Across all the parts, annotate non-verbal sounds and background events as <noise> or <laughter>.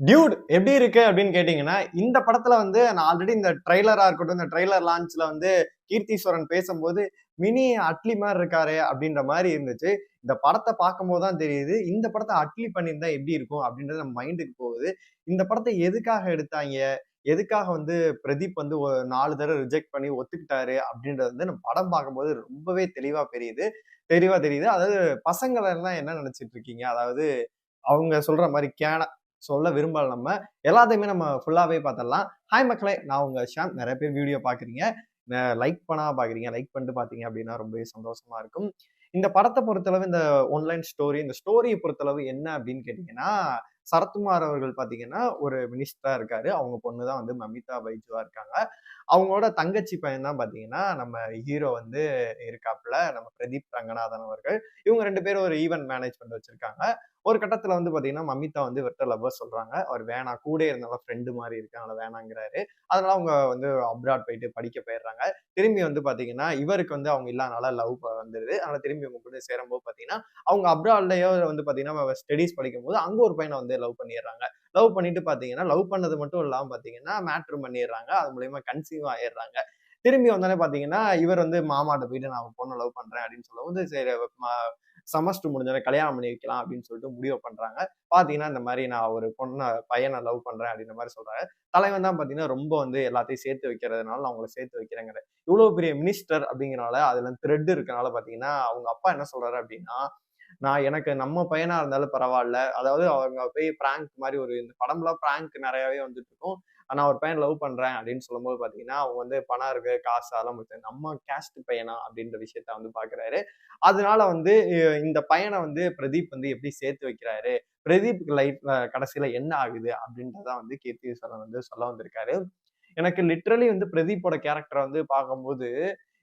Dude எப்படி இருக்கு அப்படின்னு கேட்டீங்கன்னா இந்த படத்துல வந்து நான் ஆல்ரெடி இந்த ட்ரெய்லரா இருக்கட்டும் இந்த ட்ரெய்லர் லான்ச்ல வந்து கீர்த்தீஸ்வரன் பேசும்போது மினி அட்லி மாதிரி இருக்காரு அப்படின்ற மாதிரி இருந்துச்சு. இந்த படத்தை பார்க்கும்போது தான் தெரியுது இந்த படத்தை அட்லி பண்ணியிருந்தா எப்படி இருக்கும் அப்படின்றது நம்ம மைண்டுக்கு போகுது. இந்த படத்தை எதுக்காக எடுத்தாங்க? எதுக்காக வந்து பிரதீப் வந்து நாலு தடவை ரிஜெக்ட் பண்ணி ஒத்துக்கிட்டாரு அப்படின்றது வந்து நம்ம படம் பார்க்கும்போது ரொம்பவே தெளிவா தெரியுது. தெளிவா தெரியுது. அதாவது பசங்களெல்லாம் என்ன நினைச்சிட்டு இருக்கீங்க? அதாவது அவங்க சொல்ற மாதிரி கேன சொல்ல விரும்பல நம்ம எல்லாத்தையுமே நம்ம ஃபுல்லாகவே பார்த்துடலாம். ஹாய் மக்களே நான் உங்கள் ஷாம் நிறைய பேர் வீடியோ பார்க்குறீங்க. லைக் பண்ணா பார்க்குறீங்க. லைக் பண்ணிட்டு பார்த்தீங்க அப்படின்னா ரொம்பவே சந்தோஷமாக இருக்கும். இந்த படத்தை பொறுத்தளவு இந்த ஒன்லைன் ஸ்டோரி இந்த ஸ்டோரியை பொறுத்தளவு என்ன அப்படின்னு கேட்டிங்கன்னா சரத்குமார் அவர்கள் பார்த்தீங்கன்னா ஒரு மினிஸ்டராக இருக்காரு. அவங்க பொண்ணு தான் வந்து மமிதா பைஜுவா இருக்காங்க. அவங்களோட தங்கச்சி பையன் தான் பார்த்தீங்கன்னா நம்ம ஹீரோ வந்து இருக்காப்புல. நம்ம பிரதீப் ரங்கநாதன் அவர்கள். இவங்க ரெண்டு பேரும் ஒரு ஈவென்ட் மேனேஜ்மெண்ட் வச்சிருக்காங்க. ஒரு கட்டத்துல வந்து பாத்தீங்கன்னா மமிதா வந்து இவர்கிட்ட லவ்வர் சொல்றாங்க. அவர் வேணாம் கூட இருந்தாலும் ஃப்ரெண்டு மாதிரி இருக்காங்க வேணாங்கிறாரு. அதனால அவங்க வந்து அப்ராட் போயிட்டு படிக்க போயிடுறாங்க. திரும்பி வந்து பாத்தீங்கன்னா இவருக்கு வந்து அவங்க இல்லாதனால லவ் வந்துருது. அதனால திரும்பி அவங்க கூட சேரும்போது பாத்தீங்கன்னா அவங்க அப்ராட்லயோ வந்து பாத்தீங்கன்னா ஸ்டடீஸ் படிக்கும் போது அங்க ஒரு பையனை வந்து லவ் பண்ணிடுறாங்க. லவ் பண்ணிட்டு பாத்தீங்கன்னா லவ் பண்ணது மட்டும் இல்லாம பாத்தீங்கன்னா மேட்ரு பண்ணிடுறாங்க. அது மூலயமா கன்சீவ் ஆயிடுறாங்க. திரும்பி வந்தோடனே பாத்தீங்கன்னா இவர் வந்து மாமாட்ட போயிட்டு நான் பொண்ணை லவ் பண்றேன் அப்படின்னு சொல்லும்போது சரி செமஸ்டர் முடிஞ்சோடனே கல்யாணம் பண்ணி வைக்கலாம் அப்படின்னு சொல்லிட்டு முடிவு பண்றாங்க. பாத்தீங்கன்னா இந்த மாதிரி நான் ஒரு பொண்ணை பையனை லவ் பண்றேன் அப்படின்ற மாதிரி சொல்றாங்க. தலைவன் தான் பாத்தீங்கன்னா ரொம்ப வந்து எல்லாத்தையும் சேர்த்து வைக்கிறதுனால நான் உங்களை சேர்த்து வைக்கிறேங்கிற இவ்வளவு பெரிய மினிஸ்டர் அப்படிங்கிறனால அதுல த்ரெட் இருக்கனால பாத்தீங்கன்னா அவங்க அப்பா என்ன சொல்றாரு அப்படின்னா நான் எனக்கு நம்ம பையனா இருந்தாலும் பரவாயில்ல. அதாவது அவங்க போய் பிராங்க் மாதிரி ஒரு இந்த படம்லாம் பிராங்க் நிறையவே வந்துட்டு இருக்கும். நான் ஒரு பையன் லவ் பண்ணுறேன் அப்படின்னு சொல்லும்போது பார்த்தீங்கன்னா அவங்க வந்து பணம் இருக்கு காசு அதெல்லாம் முடிச்சு நம்ம கேஸ்ட் பையனா அப்படின்ற விஷயத்த வந்து பார்க்குறாரு அதனால வந்து இந்த பையனை வந்து பிரதீப் வந்து எப்படி சேர்த்து வைக்கிறாரு? பிரதீப் லைஃப்ல கடைசியில என்ன ஆகுது? அப்படின்றத வந்து கீர்த்தீஸ்வரன் வந்து சொல்ல வந்திருக்காரு. எனக்கு லிட்ரலி வந்து பிரதீப்போட கேரக்டரை வந்து பார்க்கும்போது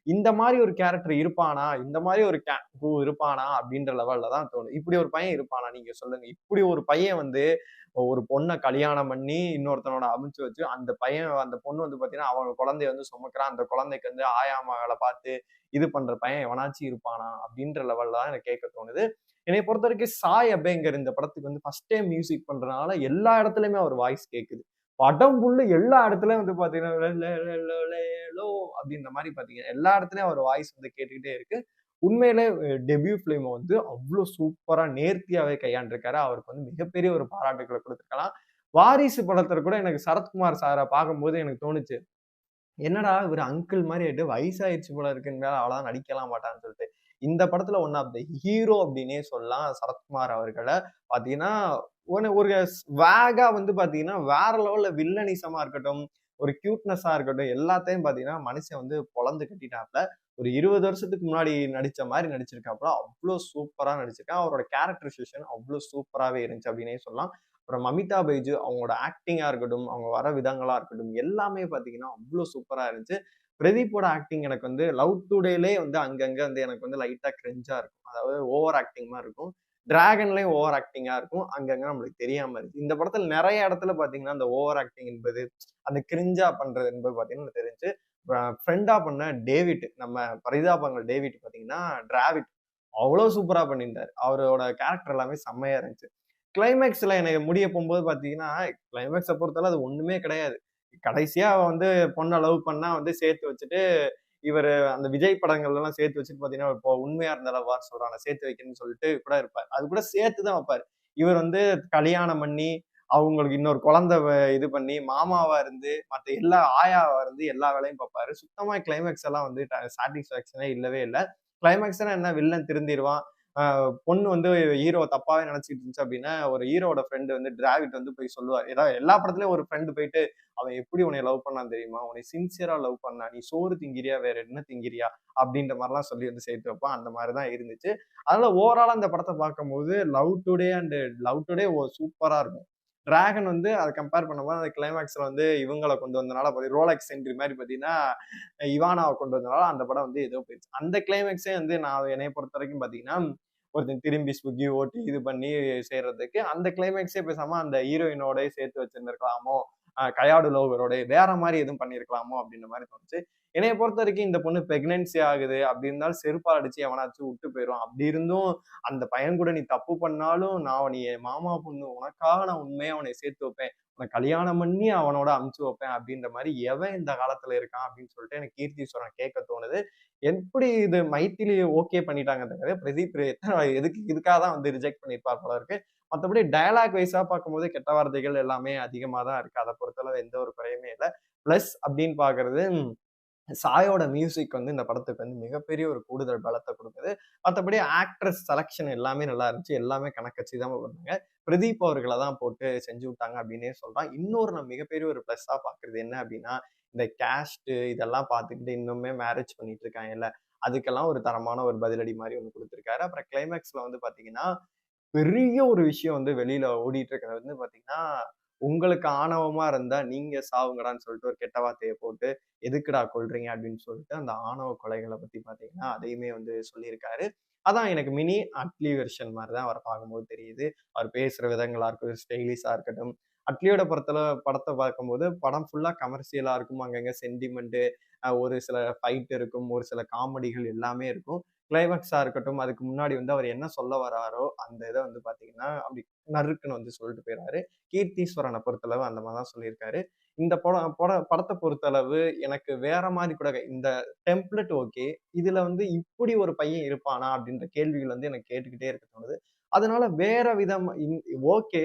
இந்த மாதிரி ஒரு கேரக்டர் இருப்பானா? இந்த மாதிரி ஒரு கே இருப்பானா? அப்படின்ற லெவல்ல தான் தோணும். இப்படி ஒரு பையன் இருப்பானா? நீங்க சொல்லுங்க. இப்படி ஒரு பையன் வந்து ஒரு பொண்ணை கல்யாணம் பண்ணி இன்னொருத்தனோட அமைச்சு வச்சு அந்த பையன் அந்த பொண்ணு வந்து பாத்தீங்கன்னா அவன் குழந்தைய வந்து சுமக்கிறான். அந்த குழந்தைக்கு வந்து ஆயா மகளை பார்த்து இது பண்ற பையன் எவனாச்சும் இருப்பானா? அப்படின்ற லெவல்ல தான் எனக்கு கேட்க தோணுது. என்னை பொறுத்த வரைக்கும் சாய் அபேங்கர் இந்த படத்துக்கு வந்து ஃபர்ஸ்ட் டைம் மியூசிக் பண்றதுனால எல்லா இடத்துலயுமே அவர் வாய்ஸ் கேட்குது படம் புல்லு எல்லா இடத்துலயும் வந்து பாத்தீங்கன்னா அப்படின்ற மாதிரி பாத்தீங்கன்னா எல்லா இடத்துலயும் அவர் வாய்ஸ் வந்து கேட்டுக்கிட்டே இருக்கு. உண்மையிலே டெபியூ பிலிம் வந்து அவ்வளோ சூப்பரா நேர்த்தியாவே கையாண்டிருக்காரு. அவருக்கு வந்து மிகப்பெரிய ஒரு பாராட்டுகளை கொடுத்துருக்கலாம். வாரிசு படத்துல கூட எனக்கு சரத்குமார் சாரை பார்க்கும்போது எனக்கு தோணுச்சு என்னடா இவர் அங்கிள் மாதிரி ஆயிட்டு வயசாயிடுச்சு போல இருக்குன்னு அவ்வளவுதான் நடிக்கலாம் மாட்டான்னு சொல்லிட்டு. இந்த படத்துல ஒன் ஆஃப் த ஹீரோ அப்படின்னே சொல்லலாம். சரத்குமார் அவர்களை பாத்தீங்கன்னா ஒன்று ஒரு வேகா வந்து பாத்தீங்கன்னா வேற லெவல்ல வில்லனிசமா இருக்கட்டும் ஒரு கியூட்னஸா இருக்கட்டும் எல்லாத்தையும் பாத்தீங்கன்னா மனுஷன் வந்து பொழந்து கட்டிட்டாப்ல ஒரு இருபது வருஷத்துக்கு முன்னாடி நடிச்ச மாதிரி நடிச்சிருக்காப்புல. அவ்வளோ சூப்பரா நடிச்சிருக்கேன். அவரோட கேரக்டரைசேஷன் அவ்வளோ சூப்பராகவே இருந்துச்சு அப்படின்னே சொல்லலாம். அப்புறம் மமிதா பைஜு அவங்களோட ஆக்டிங்காக இருக்கட்டும் அவங்க வர விதங்களாக இருக்கட்டும் எல்லாமே பார்த்தீங்கன்னா அவ்வளோ சூப்பராக இருந்துச்சு. பிரதீப்போட ஆக்டிங் எனக்கு வந்து லவ் டுடேலே வந்து அங்கங்கே வந்து எனக்கு வந்து லைட்டாக க்ரெஞ்சாக இருக்கும். அதாவது ஓவர் ஆக்டிங் மாதிரி இருக்கும். டிராகன்லேயும் ஓவர் ஆக்டிங்காக இருக்கும். அங்கங்க நம்மளுக்கு தெரியாமல் இருக்குது இந்த படத்தில் நிறைய இடத்துல பார்த்தீங்கன்னா அந்த ஓவர் ஆக்டிங் என்பது அந்த கிரிஞ்சா பண்ணுறது என்பது பார்த்தீங்கன்னா தெரிஞ்சு ஃப்ரெண்டாக பண்ண டேவிட் நம்ம பரிதாபங்கள் டேவிட் பார்த்தீங்கன்னா டிராவிட் அவ்வளோ சூப்பராக பண்ணியிருந்தாரு. அவரோட கேரக்டர் எல்லாமே செம்மையாக இருந்துச்சு. கிளைமேக்ஸில் எனக்கு முடிய போகும்போது பார்த்தீங்கன்னா கிளைமேக்ஸை பொறுத்தவரை அது ஒன்றுமே கிடையாது. கடைசியா வந்து பொண்ணை லவ் பண்ணால் வந்து சேர்த்து வச்சுட்டு இவர் அந்த விஜய் படங்கள் எல்லாம் சேர்த்து வச்சுட்டு பாத்தீங்கன்னா இப்போ உண்மையா இருந்தாலும் வார் சொல்றாங்க. சேர்த்து வைக்கணும்னு சொல்லிட்டு கூட இருப்பார். அது கூட சேர்த்து தான் வைப்பார். இவர் வந்து கல்யாணம் பண்ணி அவங்களுக்கு இன்னொரு குழந்தை இது பண்ணி மாமாவா இருந்து மற்ற எல்லா ஆயாவா இருந்து எல்லா வேலையும் பார்ப்பாரு. சுத்தமா கிளைமேக்ஸ் எல்லாம் வந்து சாட்டிஸ்பாக்சனே இல்லவே இல்லை. கிளைமேக்ஸ்னா என்ன? வில்லன் திருந்திடுவான் பொண்ணு வந்து ஹீரோ தப்பாவே நினைச்சிட்டு இருந்துச்சு அப்படின்னா ஒரு ஹீரோட ஃப்ரெண்டு வந்து டிராவிட் வந்து போய் சொல்லுவார் ஏதாவது எல்லா படத்துலயும் ஒரு ஃப்ரெண்டு போயிட்டு அவன் எப்படி உன்னை லவ் பண்ணான் தெரியுமா? உன்னை சின்சியரா லவ் பண்ணா? நீ சோறு திங்கிறியா? வேற என்ன திங்கிறியா? அப்படின்ற மாதிரிலாம் சொல்லி வந்து சேர்த்து வைப்பான் அந்த மாதிரி தான் இருந்துச்சு. அதனால ஓவரால் அந்த படத்தை பார்க்கும்போது love today and love today சூப்பரா இருக்கும். டிராகன் வந்து அதை கம்பேர் பண்ணும்போது அந்த கிளைமேக்ஸ்ல வந்து இவங்களை கொண்டு வந்தனால ரோலக்ஸ் என்ட்ரி மாதிரி பார்த்தீங்கன்னா இவானாவை கொண்டு வந்தனால அந்த படம் வந்து ஏதோ போயிடுச்சு. அந்த கிளைமேக்ஸே வந்து நான் என்னை பொறுத்த வரைக்கும் பார்த்தீங்கன்னா ஒருத்தன் திரும்பி ஸ்விக்கி ஓட்டி இது பண்ணி செய்யறதுக்கு அந்த கிளைமேக்ஸே பேசாம அந்த ஹீரோயினோட சேர்த்து வச்சிருந்திருக்கலாமோ கயாடு லோகரோட வேற மாதிரி எதுவும் பண்ணியிருக்கலாமோ அப்படின்ற மாதிரி தோணுச்சு. என்னைய பொறுத்த வரைக்கும் இந்த பொண்ணு பிரெக்னன்சி ஆகுது. அப்படி இருந்தாலும் செருப்பால் அடிச்சு எவனாச்சும் விட்டு போயிடும் அப்படி இருந்தும் அந்த பையன் கூட நீ தப்பு பண்ணாலும் நான் நீ என் மாமா பொண்ணு உனக்காக நான் உண்மையா அவனை சேர்த்து வைப்பேன். நான் கல்யாணம் பண்ணி அவனோட அமுச்சு வைப்பேன் அப்படின்ற மாதிரி எவன் இந்த காலத்துல இருக்கான் அப்படின்னு சொல்லிட்டு எனக்கு கீர்த்தீஸ்வரன் கேட்க தோணுது. எப்படி இது மைத்திலி ஓகே பண்ணிட்டாங்க தவிர பிரதீப் <laughs> எதுக்கு இதுக்காக தான் வந்து ரிஜெக்ட் பண்ணியிருப்பார் போல இருக்கு. மற்றபடி டயலாக் வைஸா பார்க்கும்போது கெட்ட வார்த்தைகள் எல்லாமே அதிகமாக தான் இருக்கு. அதை பொறுத்தளவு எந்த ஒரு குறையுமே இல்லை. ப்ளஸ் அப்படின்னு பாக்குறது சாயோட மியூசிக் வந்து இந்த படத்துக்கு வந்து மிகப்பெரிய ஒரு கூடுதல் பலத்தை கொடுக்குது. மற்றபடி ஆக்ட்ரஸ் செலக்ஷன் எல்லாமே நல்லா இருந்துச்சு. எல்லாமே கணக்கச்சு தான் பண்ணாங்க பிரதீப் அவர்களை தான் போட்டு செஞ்சு விட்டாங்க அப்படின்னே சொல்றான். இன்னொரு நான் மிகப்பெரிய ஒரு ப்ளஸ்ஸாக பார்க்குறது என்ன அப்படின்னா இந்த கேஸ்ட் இதெல்லாம் பார்த்துக்கிட்டு இன்னுமே மேரேஜ் பண்ணிட்டு இருக்காங்கல்ல அதுக்கெல்லாம் ஒரு தரமான ஒரு பதிலடி மாதிரி ஒன்று கொடுத்துருக்காரு. அப்புறம் கிளைமேக்ஸில் வந்து பார்த்தீங்கன்னா பெரிய ஒரு விஷயம் வந்து வெளியில ஓடிட்டு இருக்கிறது வந்து பார்த்தீங்கன்னா உங்களுக்கு ஆணவமா இருந்தா நீங்க சாவுங்கடான்னு சொல்லிட்டு ஒரு கெட்ட வார்த்தையை போட்டு எதுக்குடா கொள்றீங்க அப்படின்னு சொல்லிட்டு அந்த ஆணவ கொலைகளை பத்தி பாத்தீங்கன்னா அதையுமே வந்து சொல்லியிருக்காரு. அதான் எனக்கு மினி அட்லி வெர்ஷன் மாதிரி தான் அவரை பார்க்கும்போது தெரியுது. அவர் பேசுகிற விதங்களாக இருக்கட்டும் ஸ்டைலிஷாக இருக்கட்டும் அட்லியோட படத்துல படத்தை பார்க்கும்போது படம் ஃபுல்லா கமர்ஷியலா இருக்கும். அங்கங்க சென்டிமெண்ட்டு ஒரு சில ஃபைட் இருக்கும். ஒரு சில காமெடிகள் எல்லாமே இருக்கும். கிளைமேக்ஸா இருக்கட்டும் அதுக்கு முன்னாடி வந்து அவர் என்ன சொல்ல வராரோ அந்த இதை வந்து பாத்தீங்கன்னா அப்படி நறுக்குன்னு வந்து சொல்லிட்டு போயிறாரு. கீர்த்தீஸ்வரனை பொறுத்தளவு அந்த மாதிரி தான் சொல்லியிருக்காரு. இந்த படம் பட படத்தை பொறுத்தளவு எனக்கு வேற மாதிரி கூட இந்த டெம்ப்ளெட் ஓகே இதுல வந்து இப்படி ஒரு பையன் இருப்பானா அப்படின்ற கேள்விகள் வந்து எனக்கு கேட்டுக்கிட்டே இருக்க தோணுது. அதனால வேற விதம் ஓகே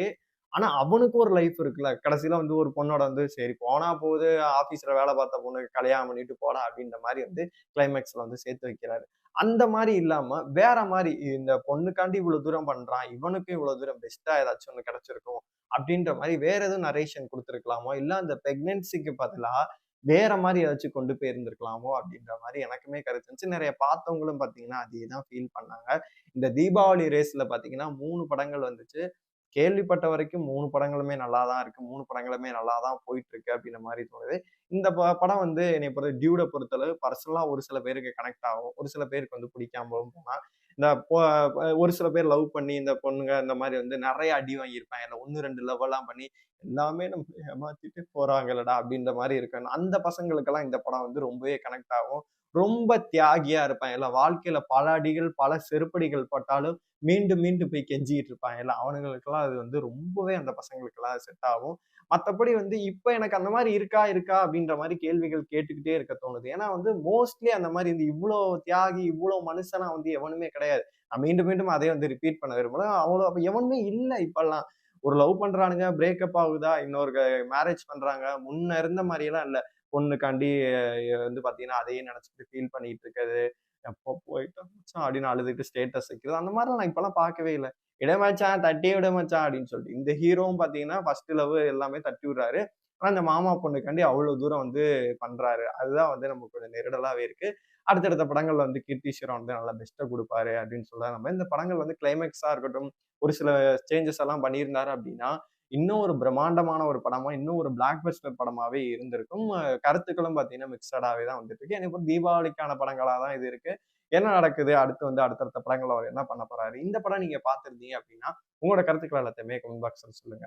ஆனா அவனுக்கு ஒரு லைஃப் இருக்குல்ல. கடைசியில வந்து ஒரு பொண்ணோட வந்து சரி போனா போகுது. ஆபீஸ்ல வேலை பார்த்த பொண்ணுக்கு கல்யாணம் பண்ணிட்டு போடா. அப்படின்ற மாதிரி வந்து கிளைமேக்ஸ்ல வந்து சேர்த்து வைக்கிறாரு. அந்த மாதிரி இல்லாம வேற மாதிரி இந்த பொண்ணுக்காண்டி இவ்வளவு தூரம் பண்றான் இவனுக்கும் இவ்வளவு தூரம் பெஸ்டா ஏதாச்சும் ஒண்ணு கிடைச்சிருக்கும் அப்படின்ற மாதிரி வேற எதுவும் நரேஷன் கொடுத்துருக்கலாமோ? இல்ல அந்த பிரெக்னன்சிக்கு பதிலா வேற மாதிரி ஏதாச்சும் கொண்டு போயிருந்திருக்கலாமோ? அப்படின்ற மாதிரி எனக்குமே கருத்து இருந்துச்சு. நிறைய பார்த்தவங்களும் பாத்தீங்கன்னா அதே தான் ஃபீல் பண்ணாங்க. இந்த தீபாவளி ரேஸ்ல பாத்தீங்கன்னா மூணு படங்கள் வந்துச்சு. கேள்விப்பட்ட வரைக்கும் மூணு படங்களுமே நல்லா தான் இருக்கு. மூணு படங்களுமே நல்லா தான் போயிட்டு இருக்கு அப்படின்ற மாதிரி தோணுது. இந்த படம் வந்து என்னை பொறுத்த டியூட பொறுத்தளவு பர்சனலா ஒரு சில பேருக்கு கனெக்ட் ஆகும். ஒரு சில பேருக்கு வந்து பிடிக்காமலும் போனா இந்த ஒரு சில பேர் லவ் பண்ணி இந்த பொண்ணுங்க இந்த மாதிரி வந்து நிறைய அடி வாங்கியிருப்பாங்க. இல்லை ஒன்று ரெண்டு லவ்வெல்லாம் பண்ணி எல்லாமே நம்ம ஏமாத்திட்டு போறாங்கல்லடா அப்படின்ற மாதிரி இருக்கு அந்த பசங்களுக்கெல்லாம் இந்த படம் வந்து ரொம்பவே கனெக்ட் ஆகும். ரொம்ப தியாகியா இருப்பான். இல்லை வாழ்க்கையில பல அடிகள் பல செருப்படிகள் பட்டாலும் மீண்டும் மீண்டும் போய் கெஞ்சிக்கிட்டு இருப்பான். இல்லை அவனுங்களுக்கெல்லாம் அது வந்து ரொம்பவே அந்த பசங்களுக்கெல்லாம் செட் ஆகும். மற்றபடி வந்து இப்போ எனக்கு அந்த மாதிரி இருக்கா இருக்கா அப்படின்ற மாதிரி கேள்விகள் கேட்டுக்கிட்டே இருக்க தோணுது. ஏன்னா வந்து மோஸ்ட்லி அந்த மாதிரி இந்த இவ்வளோ தியாகி இவ்வளோ மனுஷனா வந்து எவனுமே கிடையாது. நான் மீண்டும் மீண்டும் அதே வந்து ரிப்பீட் பண்ண விரும்பல அவ்வளோ அப்போ எவனுமே இல்லை இப்பெல்லாம். ஒரு லவ் பண்றானுங்க பிரேக்கப் ஆகுதா? இன்னொரு மேரேஜ் பண்றாங்க? முன்ன இருந்த மாதிரியெல்லாம் இல்லை. பொண்ணுக்காண்டி வந்து பார்த்தீங்கன்னா அதையே நினச்சிட்டு ஃபீல் பண்ணிட்டு இருக்கிறது எப்போ போயிட்டோம் அப்படின்னு அழுதுட்டு ஸ்டேட்டஸ் வைக்கிறது. அந்த மாதிரிலாம் நான் இப்போலாம் பார்க்கவே இல்லை. இடமச்சான் தட்டி விட அப்படின்னு சொல்லிட்டு. இந்த ஹீரோவும் பார்த்தீங்கன்னா ஃபர்ஸ்ட் லவ் எல்லாமே தட்டி விடுறாரு. ஆனால் இந்த மாமா பொண்ணுக்காண்டி அவ்வளோ தூரம் வந்து பண்ணுறாரு அதுதான் வந்து நமக்கு கொஞ்சம் நெருடலாகவே இருக்குது அடுத்தடுத்த படங்கள்ல வந்து கீர்த்திஸ்வரம் வந்து நல்லா பெஸ்ட்டை கொடுப்பாரு அப்படின்னு சொல்ல நம்ம இந்த படங்கள் வந்து கிளைமேக்ஸாக இருக்கட்டும் ஒரு சில சேஞ்சஸ் எல்லாம் பண்ணியிருந்தாரு அப்படின்னா இன்னும் ஒரு பிரம்மாண்டமான ஒரு படமா இன்னும் ஒரு பிளாக் பஸ்டர் படமாவே இருந்திருக்கும். கருத்துக்களும் பார்த்தீங்கன்னா மிக்சடாவே தான் வந்துட்டு இருக்கு எனக்கு தீபாவளிக்கான படங்களா தான் இது இருக்கு. என்ன நடக்குது? அடுத்து வந்து அடுத்தடுத்த படங்கள் அவர் என்ன பண்ண போறாரு? இந்த படம் நீங்க பாத்துருந்தீங்க அப்படின்னா உங்களோட கருத்துக்கள் எல்லாத்தையுமே கமெண்ட் பாக்ஸ்ல சொல்லுங்க.